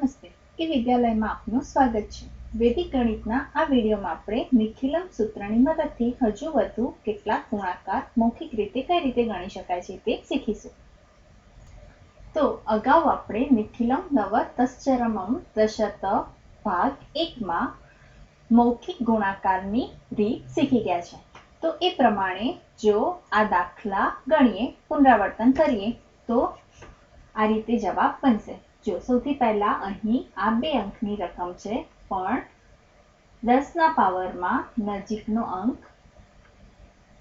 નમસ્તે. એ વિદ્યાલયમાં આપનું સ્વાગત છે. વૈદિક ગણિતના આ વિડીયોમાં આપણે નિખિલમ સૂત્રની મદદથી હજુ વધુ કેટલાક ગુણાકાર મૌખિક રીતે કઈ રીતે ગણી શકાય છે તે શીખીશું. તો અગાઉ આપણે નિખિલમ નવ તશ્ચરમમ દશત ભાગ એકમાં મૌખિક ગુણાકારની રીત શીખી ગયા છે. તો એ પ્રમાણે જો આ દાખલા ગણીએ, પુનરાવર્તન કરીએ, તો આ રીતે જવાબ બનશે. જો સૌથી પહેલા અહીં આ બે અંકની રકમ છે, પણ દસના પાવરમાં નજીકનો અંક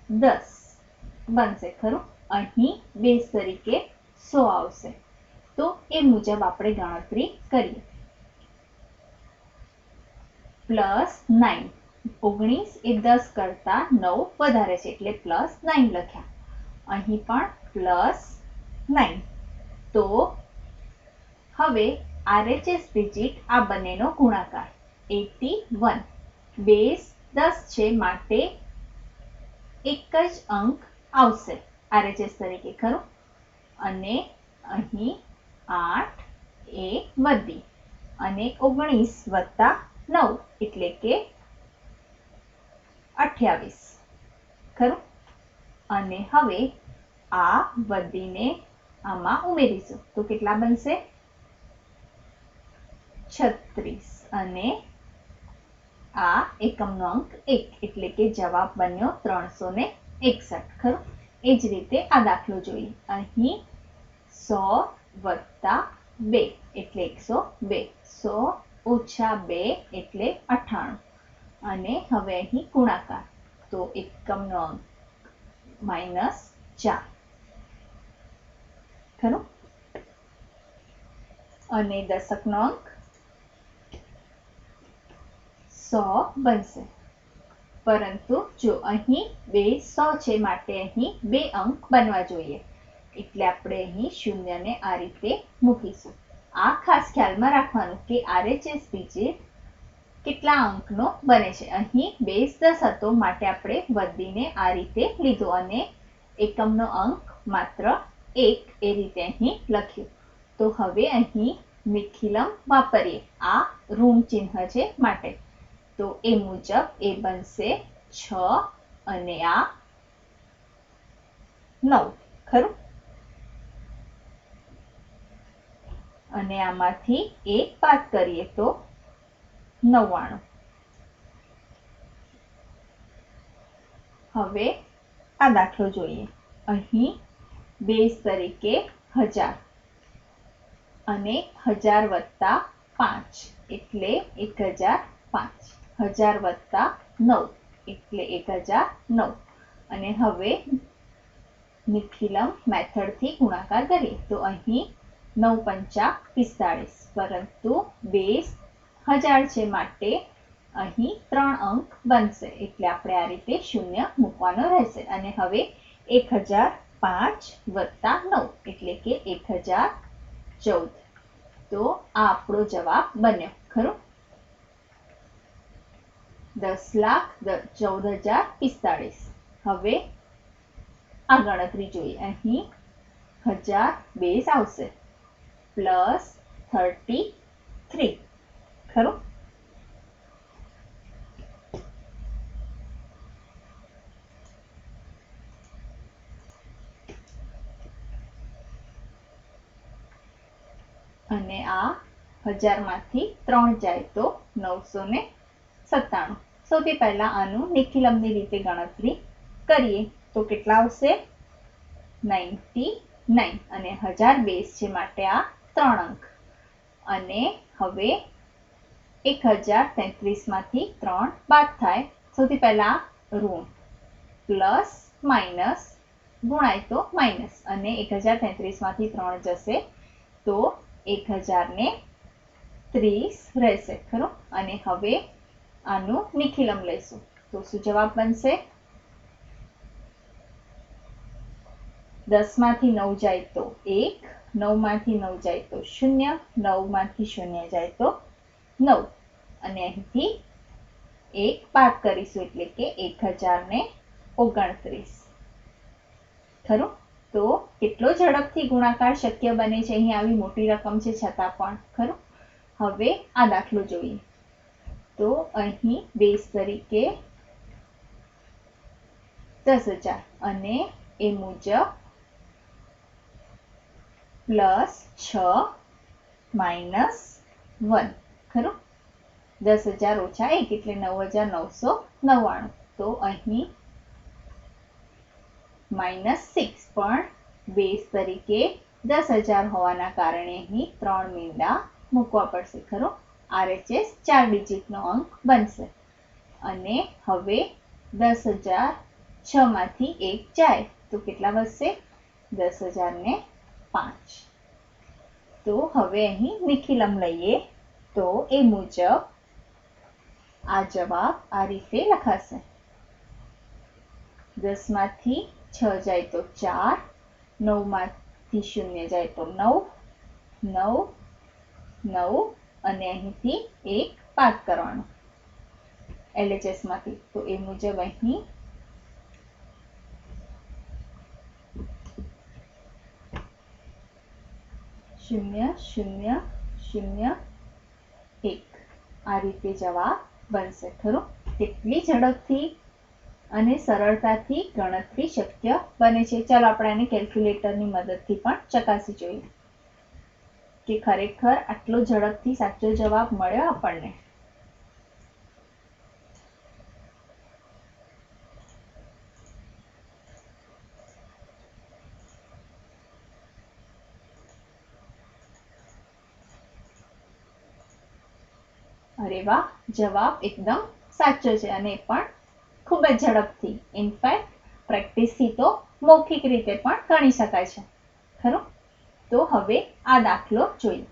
દસ બનશે, ખરું? અહીં બેઝ તરીકે સો આવશે. તો એ મુજબ આપણે ગણતરી કરીએ. Plus nine. ઓગણીસ એ દસ કરતા નવ વધારે છે, એટલે પ્લસ નાઇન લખ્યા. અહીં પણ પ્લસ નાઇન. તો હવે આરએચએસ ડિજિટ આ બંનેનો ગુણાકાર. Eighty one. બેઝ દસ છે માટે એક જ અંક આવશે આરએચએસ તરીકે, ખરું? અને અહીં આઠ એ વધી. અને ઓગણીસ વત્તા નવ, એટલે કે અઠ્યાવીસ. ખરું? અને હવે આ વધીને આમાં ઉમેરીશું. તો કેટલા બનશે? છત્રીસ અને આ એકમનો અંક એક, એટલે કે જવાબ બન્યો ત્રણસો ને એકસઠ, ખરું? એ જ રીતે આ દાખલો જોઈએ. અહીં સો વત્તા બે, એટલે એકસો બે. સો ઓછા બે, એટલે અઠાણું. અને હવે અહીં ગુણાકાર. તો એકમનો અંક માઇનસ ચાર. ખરું? અને દશકનો અંક સો બનશે. પરંતુ જો અહીં બે સો છે માટે અહીં બે અંક બનવા જોઈએ, એટલે આપણે અહીં શૂન્યને આ રીતે મૂકીશું. આ ખાસ ખ્યાલમાં રાખવાનું કે આરએચએસ ડિજિટ કેટલા અંકનો બને છે. અહીં બેઝ દસ હતો માટે આપણે વધીને આ રીતે લીધો અને એકમનો અંક માત્ર એક એ રીતે અહીં લખ્યું. તો હવે અહીં નિખિલમ વાપરીએ. આ ઋણ ચિહ્ન છે માટે. તો એ મુજબ એ બનશે છ અને આ નવ, ખરું? અને આમાંથી એક બાદ કરીએ તો નવ્વાણું. હવે આ દાખલો જોઈએ. અહીં બેઝ તરીકે હજાર અને હજાર વત્તા પાંચ, એટલે એક હજાર પાંચ. હજાર વત્તા નવ, એટલે એક હજાર નવ. અને હવે નિખિલમ મેથડથી ગુણાકાર કરીએ, તો અહીં નવ પંચા પિસ્તાળીસ, પરંતુ બેઝ હજાર છે માટે અહીં ત્રણ અંક બનશે, એટલે આપણે આ રીતે શૂન્ય મૂકવાનો રહેશે. અને હવે એક હજાર પાંચ વત્તા નવ, એટલે કે એક હજાર ચૌદ. તો આ આપણો જવાબ બન્યો, ખરું? દસ લાખ ચૌદ હજાર પિસ્તાળીસ. હવે આ ગણતરી જોઈએ. અહીં હજાર બેઝ આવશે. Plus thirty three. ખરું? અને આ હજારમાંથી ત્રણ જાય તો નવસો ને સત્તાણું. સૌથી પહેલા આનું નિખિલમની રીતે ગણતરી કરીએ. તો કેટલા આવશે? Ninety nine. અને હજાર બેસ છે માટે આ ત્રણ અંક. અને હવે એક હજાર તેત્રીસમાંથી ત્રણ બાદ થાય. સૌથી પહેલા ઋણ. પ્લસ માઇનસ ગુણાય તો માઇનસ. અને એક હજાર તેત્રીસમાંથી ત્રણ જશે તો એક હજારને ત્રીસ રહેશે. ખરું? અને હવે આનું નિખિલમ લઈશું. તો શું જવાબ બનશે? દસમાંથી નવ જાય તો એક, નવમાંથી નવ જાય તો શૂન્ય, નવમાંથી શૂન્ય જાય તો નવ. અને અહીંથી એક બાદ કરીશું એટલે કે એક હજાર ને ઓગણત્રીસ. ખરું? તો કેટલો ઝડપથી ગુણાકાર શક્ય બને છે? અહીં આવી મોટી રકમ છે, છતાં પણ. ખરું? હવે આ દાખલો જોઈએ. તો અહીં બેઝ તરીકે દસ હજાર. અને એ મુજબ પ્લસ છ માઇનસ વન ખરું? દસ હજાર ઓછા એક એટલે નવ હજાર નવસો નવ્વાણું. તો અહીં માઇનસ સિક્સ પણ બેઝ તરીકે દસ હજાર હોવાના કારણે અહીં ત્રણ મીંડા મૂકવા પડશે. ખરો? આરએચએસ ચાર ડિજિટનો અંક બનશે. અને હવે દસ હજાર છ માંથી એક જાય. તો કેટલા વધશે? દસ હજાર ને પાંચ. તો હવે અહીં નિખિલમ લઈએ. તો એ મુજબ આ જવાબ આ રીતે લખાશે. દસમાંથી છ જાય તો ચાર. નવમાંથી શૂન્ય જાય તો નવ. નવ. નવ અને અહીંથી એક બાદ કરવાનો. LHS માંથી. તો એ મુજબ અહીં શૂન્ય શૂન્ય શૂન્ય, એક. આ રીતે જવાબ બનશે. ખરું? કેટલી ઝડપથી અને સરળતાથી ગણતરી શક્ય બને છે. ચાલો આપણે આને કેલ્ક્યુલેટરની મદદથી પણ ચકાસી જોઈએ. કે ખરેખર આટલો ઝડપથી સાચો જવાબ મળ્યો આપણને? અરે વાહ, જવાબ એકદમ સાચો છે અને પણ ખૂબ જ ઝડપથી. ઇનફેક્ટ પ્રેક્ટિસથી તો મૌખિક રીતે પણ ગણી શકાય છે. ખરું? તો હવે આ દાખલો જોઈએ.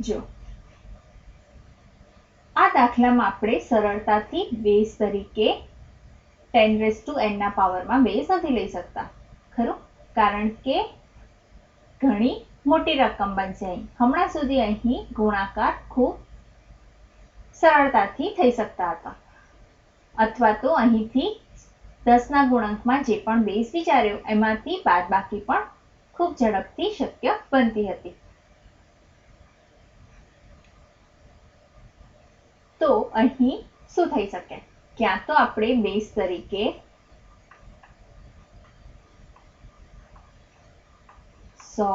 જો, આ દાખલામાં આપણે સરળતાથી બેઝ તરીકે ટેન રેસ ટુ એનના પાવરમાં બેઝ નથી લઈ શકતા. ખરું? કારણ કે ઘણી મોટી રકમ બનશે અહીં. હમણાં સુધી અહીં ગુણાકાર ખૂબ સરળતાથી થઈ શકતા હતા. અથવા તો અહીંથી દસના ગુણાંકમાં જે પણ બેઝ વિચાર્યો, એમાંથી બાદબાકી પણ ખૂબ ઝડપથી શક્ય બનતી હતી. તો અહીં શું થઈ શકે? ક્યાં તો આપણે બેઝ તરીકે સો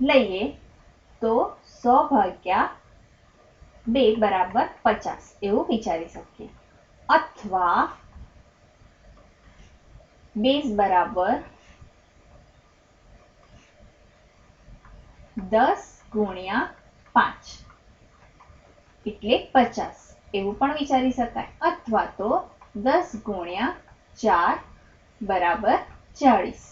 લઈએ તો સો ભાગ્યા બે બરાબર પચાસ એવું વિચારી શકીએ. અથવા બેઝ બરાબર દસ ગુણ્યા પાંચ. એટલે પચાસ. એવું પણ વિચારી શકાય. અથવા તો દસ ગુણ્યા ચાર બરાબર ચાળીસ.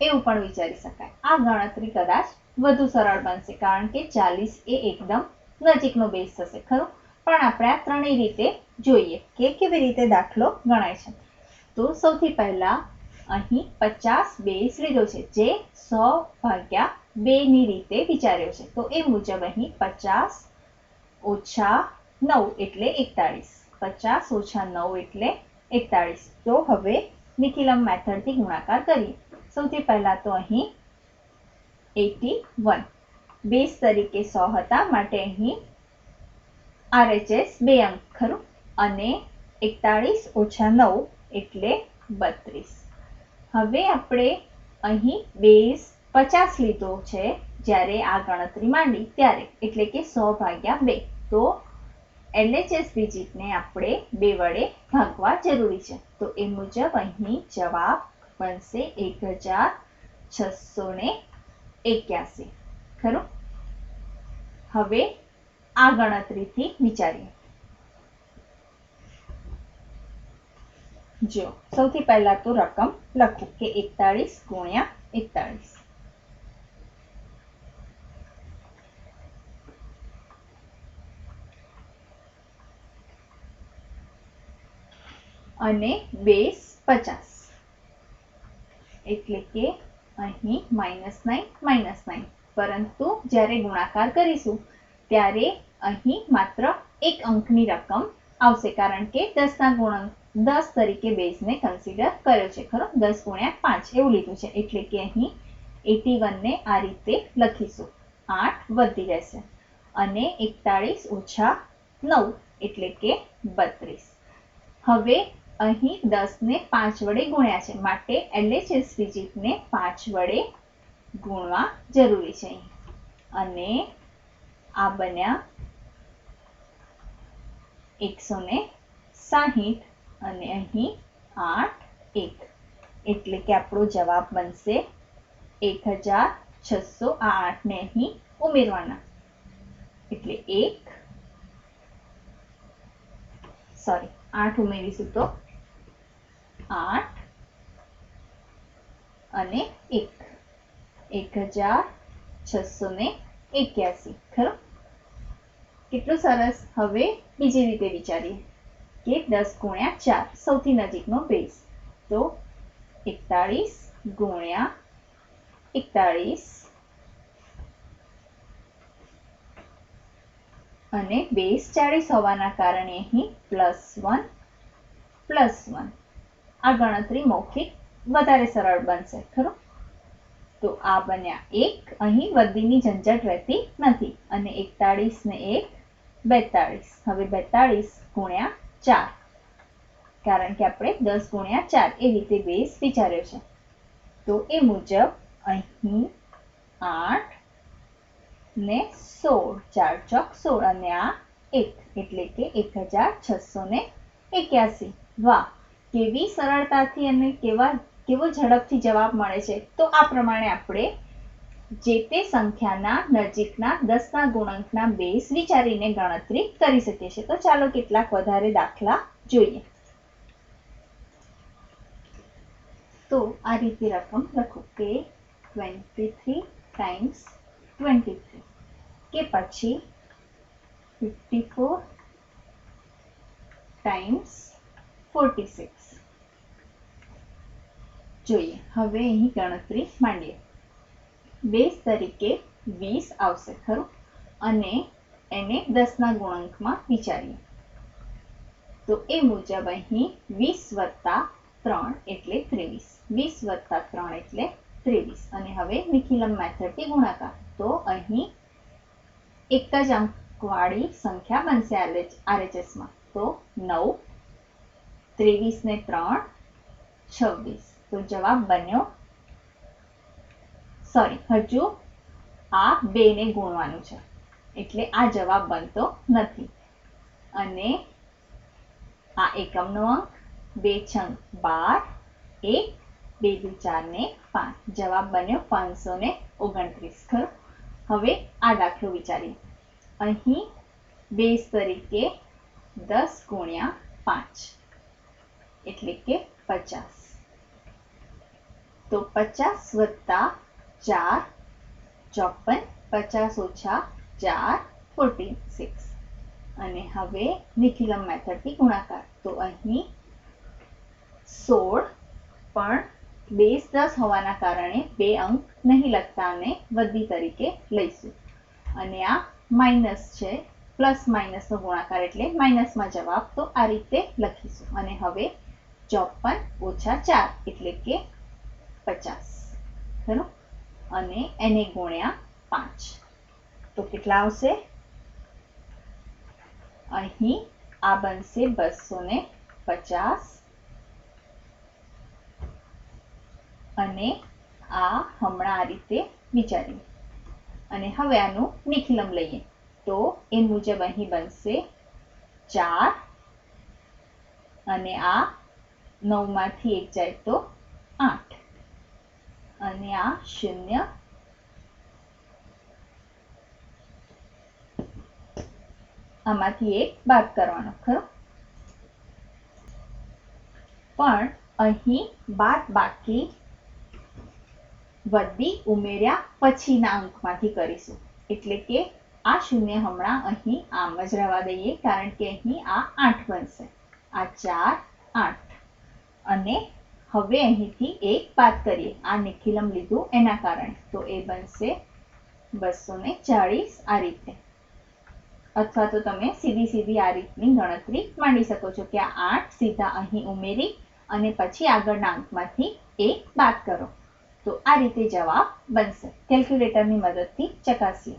એવું પણ વિચારી શકાય. આ ગણતરી કદાચ વધુ સરળ બનશે. કારણ કે ચાલીસ એ એકદમ નજીકનો બેઝ થશે. ખરું? પણ આપણે આ ત્રણેય રીતે જોઈએ કે કેવી રીતે દાખલો ગણાય છે. તો સૌથી પહેલા અહીં પચાસ બેઝ લીધો છે. જે સો ભાગ્યા બે ની રીતે વિચાર્યો છે. તો એ મુજબ અહીં પચાસ ઓછા નવ એટલે એકતાળીસ. પચાસ ઓછા નવ એટલે એકતાળીસ. તો હવે નિખિલમ મેથડથી ગુણાકાર કરીએ. સૌથી પહેલાં તો અહીં એટી વન. બેઝ તરીકે સો હતા માટે અહીં આરએચએસ બે અંક, ખરું? અને એકતાળીસ ઓછા નવ એટલે બત્રીસ. હવે આપણે અહીં બેઝ પચાસ લીધો છે જ્યારે આ ગણતરી માંડી ત્યારે, એટલે કે સો ભાગ્યા બે. તો એલએચએસ ડિજિટને આપણે બે વડે ભાગવા જરૂરી છે. તો એ મુજબ અહીં જવાબ બનશે એક હજાર છસો ને એક્યાસી. ખરું? હવે આ ગણતરીથી વિચારીએ. જો, સૌથી પહેલા તો રકમ લખું કે એકતાળીસ ગુણ્યા એકતાળીસ. અને બેઝ પચાસ. એટલે કે અહીં માઇનસ નાઇન માઇનસ નાઇન પરંતુ જ્યારે ગુણાકાર કરીશું, ત્યારે અહીં માત્ર એક અંકની રકમ આવશે. કારણ કે દસના ગુણાંક દસ તરીકે બેઝને કન્સિડર કર્યો છે, ખરો? દસ ગુણ્યા પાંચ, એવું લીધું છે. એટલે કે અહીં એટી વનને આ રીતે લખીશું. આઠ વધી જશે. અને એકતાળીસ ઓછા નવ, એટલે કે બત્રીસ. હવે અહીં દસ ને પાંચ વડે ગુણ્યા છે. માટે LHS ને પાંચ વડે ગુણવા જરૂરી છે અને આ બન્યા એકસો ને સાહીઠ અને અહીં આઠ એક. એટલે કે આપણો જવાબ બનશે એક હજાર છસો આ આઠને અહીં ઉમેરવાના. એટલે એક સોરી આઠ ઉમેરીશું તો આઠ અને એક. એક હજાર છસો ને એક્યાસી. ખરું? કેટલું સરસ. હવે બીજી રીતે વિચારીએ કે દસ ગુણ્યા ચાર સૌથી નજીકનો બેઝ તો એકતાળીસ ગુણ્યા એકતાળીસ અને બેઝ ચાળીસ હોવાના કારણે અહીં પ્લસ વન પ્લસ વન આ ગણતરી મૌખિક વધારે સરળ બનશે, ખરું? તો આ બન્યા એક, અહીં વધીની ઝંઝટ રહેતી નથી અને એકતાળીસ ને એક, બેતાળીસ. હવે બેતાળીસ ગુણ્યા ચાર. કારણ કે આપણે દસ ગુણ્યા ચાર એ રીતે બેઝ વિચાર્યો છે. તો એ મુજબ અહીં આઠ ને સોળ, ચાર ચોક સોળ અને આ એક, એટલે કે એક હજાર છસો ને એક્યાસી. વાહ! કેવી સરળતાથી અને કેવા, કેવો ઝડપથી જવાબ મળે છે? તો આ પ્રમાણે આપણે જે તે સંખ્યાના નજીકના દસના ગુણાંકના બેઝ વિચારીને ગણતરી કરી શકીએ છીએ. તો ચાલો કેટલાક વધારે દાખલા જોઈએ. તો આ રીતે રકમ લખો કે twenty three times twenty three કે પછી fifty four times forty six જોઈએ. હવે અહીં ગણતરી માંડીએ. બેઝ તરીકે વીસ આવશે, ખરું? અને એને દસના ગુણાંકમાં વિચારીએ. તો એ મુજબ અહીં વીસ વત્તા ત્રણ એટલે ત્રેવીસ. વીસ વત્તા ત્રણ એટલે ત્રેવીસ. અને હવે નિખિલમ મેથડથી ગુણાકાર. તો અહીં એક જ અંકવાળી સંખ્યા બનશે આરએચએસમાં. તો નવ ત્રેવીસ ને ત્રણ, છવ્વીસ. તો જવાબ બન્યો. સોરી હજુ આ બે ને ગુણવાનું છે. એટલે આ જવાબ બનતો નથી. અને આ એકમનો અંક બે છંગ બાર, એક, બે દુ ચાર, ને પાંચ. જવાબ બન્યો પાંચસો ને ઓગણત્રીસ. ખરો? હવે આ દાખલો વિચારીએ. અહીં બેઝ તરીકે દસ ગુણ્યા પાંચ. એટલે કે પચાસ. તો પચાસ વત્તા ચાર, ચોપન, પચાસ ઓછા ચાર ફોર્ટી સિક્સ અને હવે નિખિલમ મેથડથી ગુણાકાર. તો અહીં સોળ પણ બેઝ દસ હોવાના કારણે બે અંક નહીં લખતા અને વધી તરીકે લઈશું. અને આ માઇનસ છે, પ્લસ માઇનસનો ગુણાકાર એટલે માઇનસમાં જવાબ તો આ રીતે લખીશું. અને હવે ચોપન ઓછા ચાર એટલે કે પચાસ. ખરું અને એને ગુણ્યા પાંચ. તો કેટલા આવશે? અહીં આ બનશે બસો ને પચાસ. અને આ હમણાં આ રીતે વિચાર્યું અને હવે આનું નિખિલમ લઈએ. તો એ મુજબ અહીં બનશે ચાર. અને આ નવમાંથી એક જાય તો આઠ. આ શૂન્ય આમાંથી એક બાદ કરવાનો ખરો પણ અહીં બાદ બાકી વધી ઉમેર્યા પછીના અંકમાંથી કરીશું એટલે કે આ શૂન્ય હમણાં અહીં આમ જ રહેવા દઈએ, કારણ કે અહીં આ આઠ બનશે. આ ચાર, આઠ. અને હવે અહીંથી એક બાદ કરીએ. આ નિખિલમ લીધું એના કારણે. તો એ બનશે બસો ને ચાળીસ આ રીતે. અથવા તો તમે સીધી સીધી આ રીતની ગણતરી માંડી શકો છો કે આ આઠ સીધા અહીં ઉમેરી અને પછી આગળના અંકમાંથી એક બાદ કરો. તો આ રીતે જવાબ બનશે. કેલ્ક્યુલેટરની મદદથી ચકાસીએ.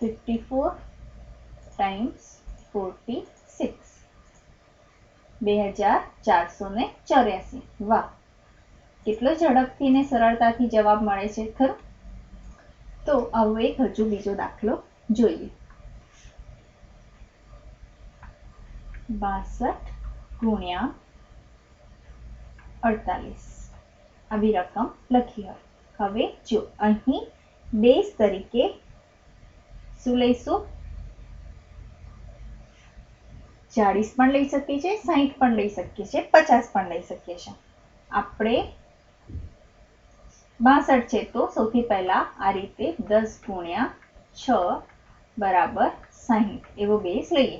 Fifty four times forty six વાહ. કેટલો ઝડપથી ને સરળતાથી જવાબ મળે છે, ખરું? તો આવો એક હજુ બીજો દાખલો જોઈએ. બાસઠ ગુણ્યા અડતાલીસ. આવી રકમ લખી હોય. હવે જો અહીં બેઝ તરીકે શું લઈશું? ચાળીસ પણ લઈ શકીએ છીએ સાહીઠ પણ લઈ શકીએ છીએ, પચાસ પણ લઈ શકીએ છીએ. આપણે બાસઠ છે તો સૌથી પહેલા આ રીતે દસ ગુણ્યા છ બરાબર સાહીઠ એવો બેઝ લઈએ.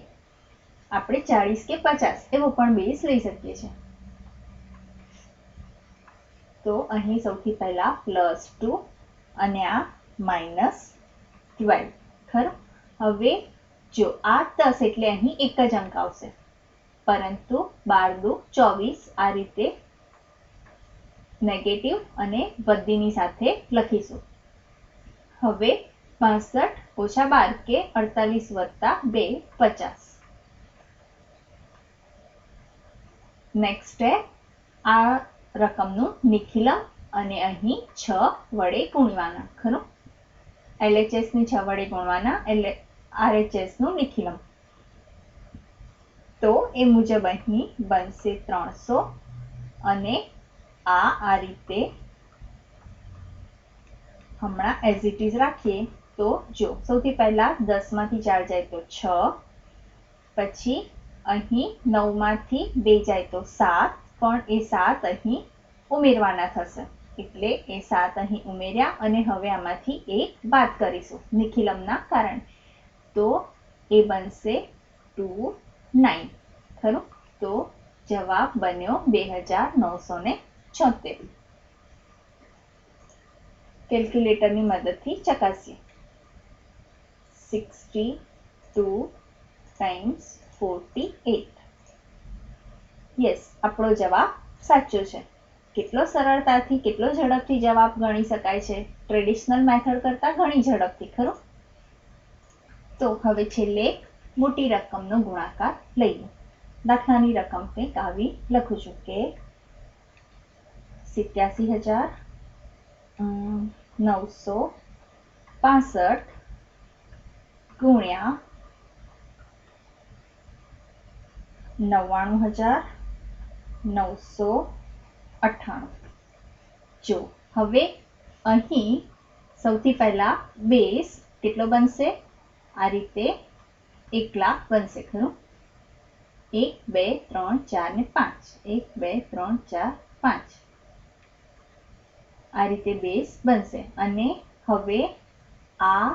આપણે ચાળીસ કે પચાસ, એવો પણ બેઝ લઈ શકીએ છીએ. તો અહીં સૌથી પહેલા પ્લસ ટુ અને આ માઇનસ ટ્વેલ્વ. ખરું? હવે જો આ દસ એટલે અહીં એક જ અંક આવશે. પરંતુ બાર દુ ચોવીસ આ રીતે નેગેટિવ અને વધીની સાથે લખીશું. હવે પાસઠ ઓછા બાર કે અડતાલીસ વત્તા બે પચાસ. નેક્સ્ટ છે, આ રકમનું નિખિલમ અને અહીં છ વડે ગુણવાના. ખરું? LHS ની છ વડે ગુણવાના એટલે RHS નું નિખિલમ. તો એ મુજબ અહીં બનશે ત્રણસો અને આ આ રીતે હમણાં એઝ ઇટ ઇઝ રાખીએ. તો જો, સૌથી પહેલા દસમાંથી ચાર જાય તો છ, પછી અહીં નવમાંથી બે જાય તો સાત, પણ એ સાત અહીં ઉમેરવાના થશે. એટલે એ સાત અહીં ઉમેર્યા અને હવે આમાંથી એક બાદ કરીશું નિખિલમના કારણે. તો એ બનશે ટુ નાઇન. ખરું? તો જવાબ બન્યો બે હજાર નવસો ને છોતેર. કેલ્ક્યુલેટરની મદદથી ચકાસીએ. Sixty two times forty eight. Yes, આપણો જવાબ સાચો છે. કેટલો સરળતાથી, કેટલો ઝડપથી જવાબ ગણી શકાય છે? ટ્રેડિશનલ મેથડ કરતાં ઘણી ઝડપથી, ખરું? તો હવે છેલ્લે મોટી રકમનો ગુણાકાર લઈએ. દાખલાની રકમ કંઈક આવી, લખું છું કે સિત્યાસી હજાર નવસો પાસઠ ગુણ્યા નવ્વાણું હજાર નવસો અઠ્ઠાણું. જો, હવે અહીં સૌથી પહેલા બેઝ કેટલો બનશે? આ રીતે એક લાખ બનશે. ખરું? એક, બે, ત્રણ, ચાર ને પાંચ. એક, બે, ત્રણ, ચાર, પાંચ. આ રીતે બેઝ બનશે. અને હવે આ,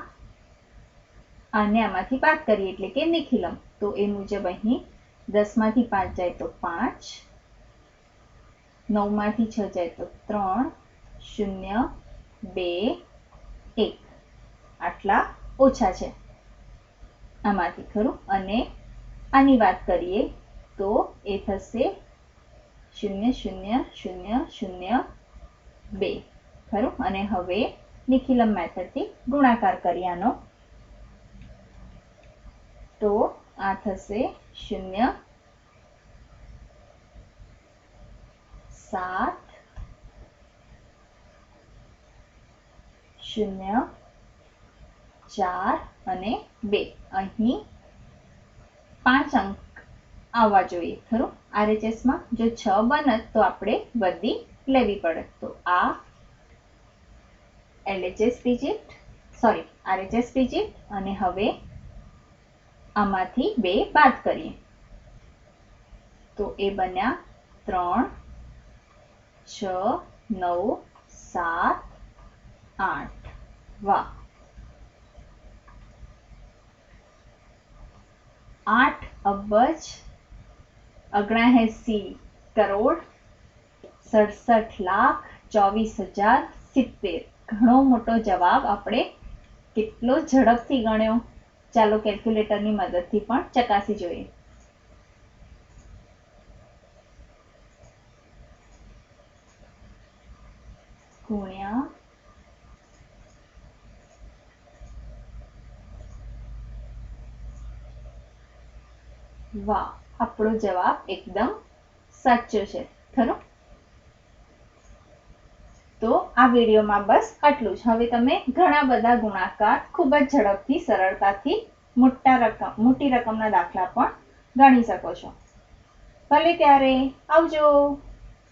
આને આમાંથી બાદ કરીએ એટલે કે નિખિલમ. તો એ મુજબ અહીં દસમાંથી પાંચ જાય તો પાંચ. નવમાંથી છ જાય તો ત્રણ, શૂન્ય, બે, એક. આટલા ઓછા છે. આમાંથી ખરું? અને આની વાત કરીએ તો એ થશે શૂન્ય શૂન્ય શૂન્ય શૂન્ય, બે. ખરું? અને હવે નિખિલમ મેથડથી ગુણાકાર કર્યાનો. તો આ થશે શૂન્ય સાત શૂન્ય ચાર અને બે. અહીં પાંચ અંક આવવા જોઈએ, ખરું? આરએચએસમાં જો છ બનત તો આપણે બધી લેવી પડે. તો આ LHS digit sorry, RHS digit અને હવે આમાંથી બે બાદ કરીએ. તો એ બન્યા ત્રણ છ, નવ, સાત, આઠ. વાહ. આઠ અબજ અગણાએસી કરોડ સડસઠ લાખ ચોવીસ હજાર સિત્તેર. ઘણો મોટો જવાબ આપણે કેટલો ઝડપથી ગણ્યો? ચાલો કેલ્ક્યુલેટરની મદદથી પણ ચકાસી જોઈએ. ગુણ્યા વાહ આપણો જવાબ એકદમ સાચો છે ખરો તો આ વિડીયોમાં બસ આટલું જ હવે તમે ઘણા બધા ગુણાકાર ખૂબ જ ઝડપથી, સરળતાથી, મોટા રકમ, મોટી રકમના દાખલા પણ ગણી શકો છો. ભલે ત્યારે આવજો.